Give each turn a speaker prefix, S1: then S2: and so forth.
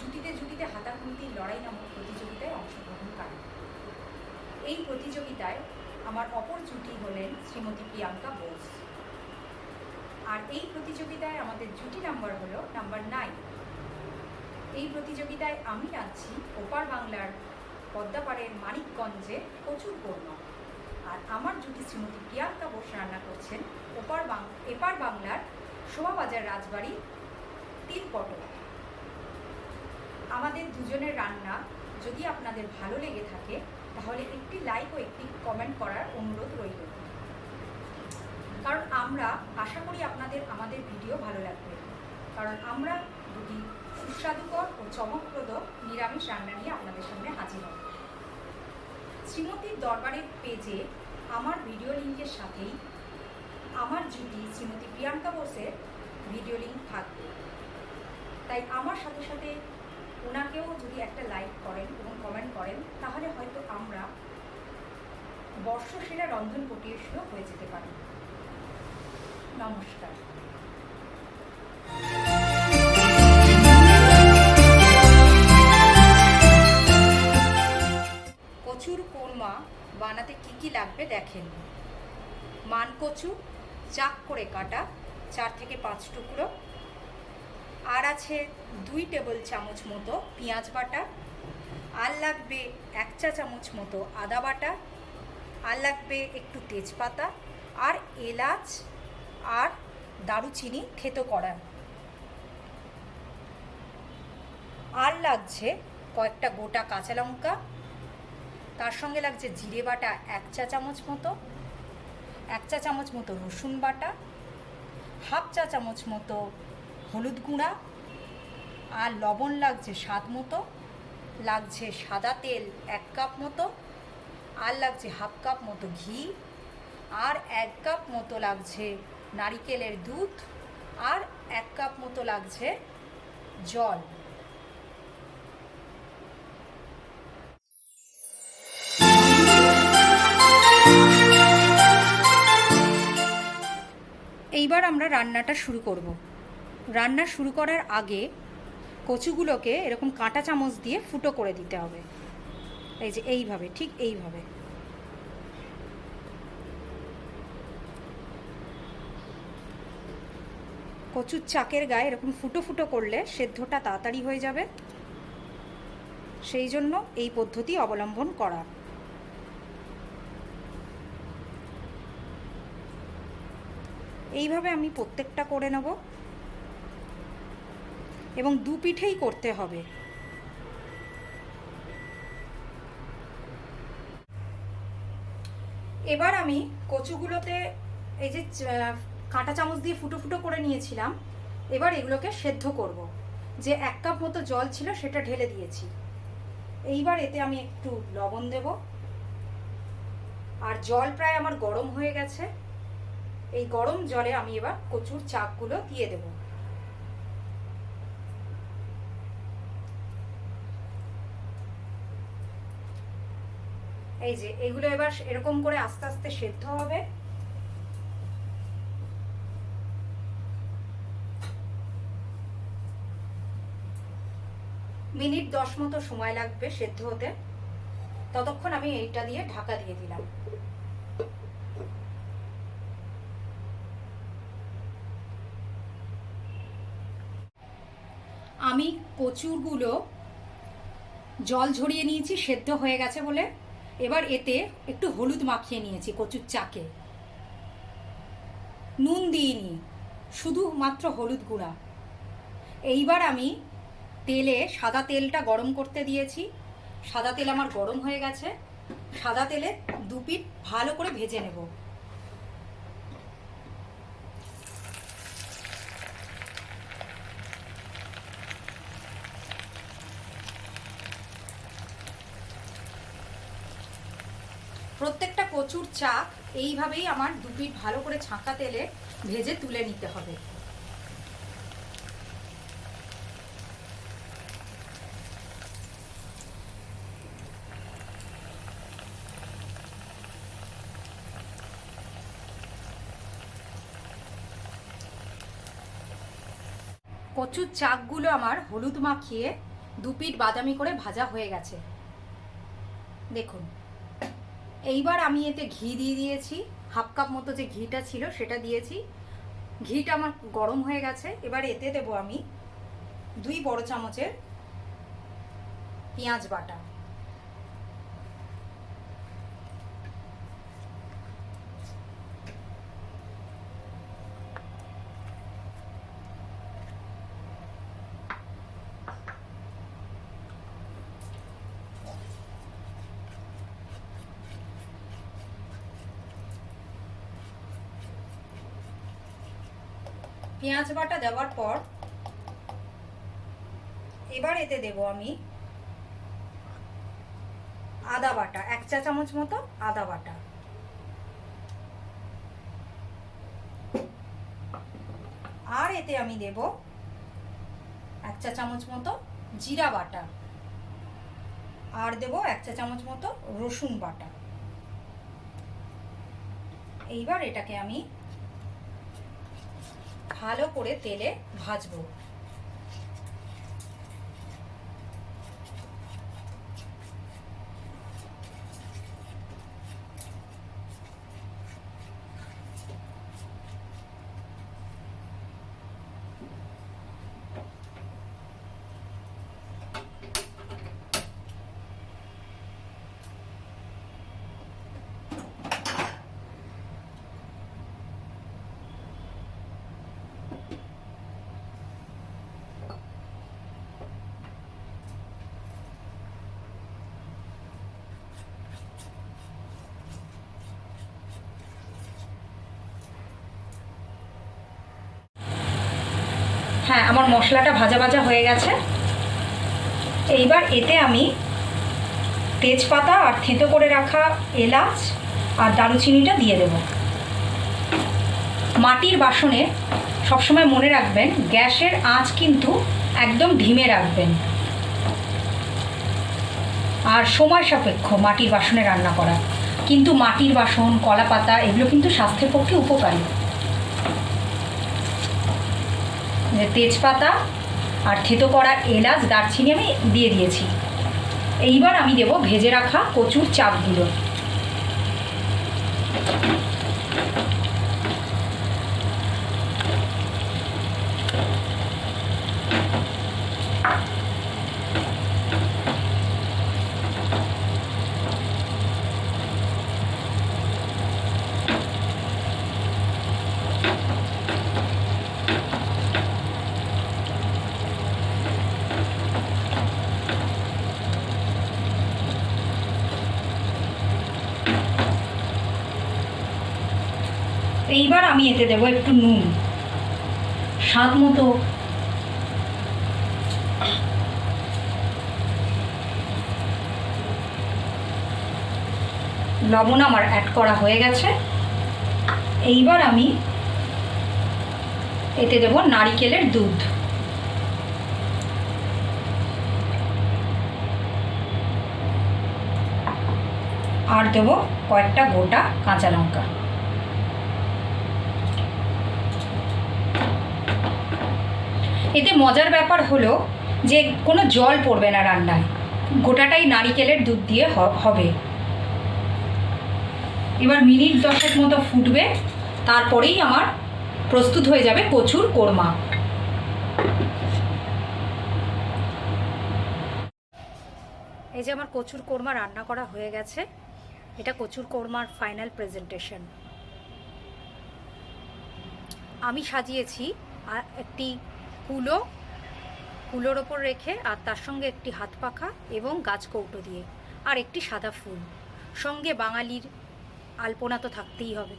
S1: জুটিতে জুটিতে হাতাখুন্তির লড়াই নামক প্রতিযোগিতায় অংশগ্রহণ করি এই প্রতিযোগিতায় আমার অপর জুটি হলেন শ্রীমতী প্রিয়াঙ্কা বোস। আর এই প্রতিযোগিতায় আমাদের জুটি নাম্বার হলো নাম্বার নাইন। এই প্রতিযোগিতায় আমি রাঁধছি ওপার বাংলার পদ্মাপাড়ের মানিকগঞ্জে প্রচুর কর্মা আর আমার জুটি শ্রীমতী প্রিয়াঙ্কা বোস রান্না করছেন ওপার বাং, এপার বাংলার শোভাবাজার রাজবাড়ি তিলপটল আমাদের দুজনের রান্না যদি আপনাদের ভালো লেগে থাকে, তাহলে একটি লাইক ও একটি কমেন্ট করার অনুরোধ রইল। কারণ আমরা আশা করি আপনাদের আমাদের ভিডিও ভালো লাগবে। কারণ আমরা দুটি সুস্বাদুকর ও চমকপ্রদ নিরামিষ রান্না নিয়ে আপনাদের সামনে হাজির হব। শ্রীমতীর দরবারের পেজে আমার ভিডিও লিঙ্কের সাথেই আমার জুটি শ্রীমতী প্রিয়াঙ্কা বোসের ভিডিও লিঙ্ক থাকবে। তাই আমার সাথে সাথে একটা লাইক করেন এবং কমেন্ট করেন, তাহলে হয়তো আমরা বর্ষসেরা রন্ধন পরিবেশনও হয়ে যেতে পারি। নমস্কার। কচুর কোরমা বানাতে কি কি লাগবে দেখেন। মান কচু, চাক করে কাটা, চার থেকে পাঁচ টুকরো। আর আছে দুই টেবিল চামচ মতো পেঁয়াজ বাটা, আর লাগবে এক চা চামচ মতো আদা বাটা, আর লাগবে একটু তেজপাতা, আর এলাচ, আর দারুচিনি থেতো করা। আর লাগছে কয়েকটা গোটা কাঁচা লঙ্কা, তার সঙ্গে লাগছে জিরে বাটা এক চা চামচ মতো, এক চা চামচ মতো রসুন বাটা, হাফ চা চামচ মতো হলুদ গুঁড়া আর লবণ লাগছে স্বাদ মতো। লাগছে সাদা তেল এক কাপ মতো আর লাগছে হাফ কাপ মতো ঘি আর এক কাপ মতো লাগছে নারিকেলের দুধ আর এক কাপ মতো লাগছে জল। এইবার আমরা রান্নাটা শুরু করব। রান্না শুরু করার আগে কচুগুলোকে এরকম কাঁটা চামচ দিয়ে ফুটো করে দিতে হবে। এই যে এইভাবে, ঠিক এইভাবে। কচুর চাকের গায়ে এরকম ফুটো ফুটো করলে সেদ্ধটা তাড়াতাড়ি হয়ে যাবে। সেই জন্য এই পদ্ধতি অবলম্বন করা। এইভাবে আমি প্রত্যেকটা করে নেব। এবং দু পিঠেই করতে হবে। এবার আমি কচুগুলোতে এই যে কাঁটা চামচ দিয়ে ফুটো ফুটো করে নিয়েছিলাম। এবার এগুলোকে সেদ্ধ করব। যে এক কাপ মতো জল ছিল সেটা ঢেলে দিয়েছি। এইবার এতে আমি একটু লবণ দেব। আর জল প্রায় আমার গরম হয়ে গেছে। এই গরম জলে আমি এবার কচুর চাকগুলো দিয়ে দেব। এই যে, এগুলো এবার এরকম করে আস্তে আস্তে সেদ্ধ হবে। মিনিট দশ মতো সময় লাগবে সেদ্ধ হতে। ততক্ষণ আমি এইটা দিয়ে ঢাকা দিয়ে দিলাম। আমি কচুরগুলো জল ঝরিয়ে নিয়েছি, সেদ্ধ হয়ে গেছে বলে। এবার এতে একটু হলুদ মাখিয়ে নিয়েছি কচুর চাকে। নুন দিইনি শুধুমাত্র হলুদ গুঁড়া। এইবার আমি তেলে সাদা তেলটা গরম করতে দিয়েছি। সাদা তেল আমার গরম হয়ে গেছে। সাদা তেলে দু পিঠ ভালো করে ভেজে নেব। প্রচুর চাক, এইভাবেই আমার দুপিট ভালো করে ছাঁকা তেলে ভেজে তুলে নিতে হবে। কচুর চাকগুলো আমার হলুদ মাখিয়ে দুপিট বাদামি করে ভাজা হয়ে গেছে। দেখুন। এইবার আমি এতে ঘি দিয়ে দিয়েছি হাফ কাপ মতো যে ঘিটা ছিল সেটা দিয়েছি। ঘিটা আমার গরম হয়ে গেছে, এবার এতে দেবো আমি দুই বড় চামচের পেঁয়াজ বাটা। পেঁয়াজ বাটা দেওয়ার পর এবার এতে দেব আমি আদা বাটা, এক চা চামচ মতো আদা বাটা। আর এতে আমি দেব এক চা চামচ মতো জিরা বাটা। আর দেব এক চা চামচ মতো রসুন বাটা। এইবার এটাকে আমি ভালো করে তেলে ভাজবো। হ্যাঁ আমার মশলাটা ভাজা ভাজা হয়ে গেছে। এইবার এতে আমি তেজপাতা আর থেঁতো করে রাখা এলাচ আর দারুচিনিটা দিয়ে দেব। মাটির বাসনে সবসময় মনে রাখবেন, গ্যাসের আঁচ কিন্তু একদম ধিমে রাখবেন। আর সময় সাপেক্ষ মাটির বাসনে রান্না করা। কিন্তু মাটির বাসন কলা পাতা এগুলো কিন্তু স্বাস্থ্যের পক্ষে উপকারী। তেজপাতা আর থেতো করা এলাচ, দারচিনি আমি দিয়ে দিয়েছি। এইবার আমি দেব ভেজে রাখা কচুর চাপগুলো। এইবার আমি এতে দেবো একটু নুন। স্বাদ মতো। লবণ আমার অ্যাড করা হয়ে গেছে। এইবার আমি এতে দেব নারিকেলের দুধ। আর দেবো কয়েকটা গোটা কাঁচা লঙ্কা। এতে মজার ব্যাপার হলো যে কোনো জল পড়বে না রান্নায়। গোটাটাই নারিকেলের দুধ দিয়ে হবে। এবার মিনিট দশেক মতো ফুটবে, তারপরেই আমার প্রস্তুত হয়ে যাবে কচুর কোরমা। এই যে আমার কচুর কোরমা রান্না করা হয়ে গেছে, এটা কচুর কোরমার ফাইনাল প্রেজেন্টেশন। আমি সাজিয়েছি একটি কুলো, কুলোর ওপর রেখে আর তার সঙ্গে একটি হাত পাখা এবং গাছ কৌটো দিয়ে, আর একটি সাদা ফুল। সঙ্গে বাঙালির আলপনা তো থাকতেই হবে।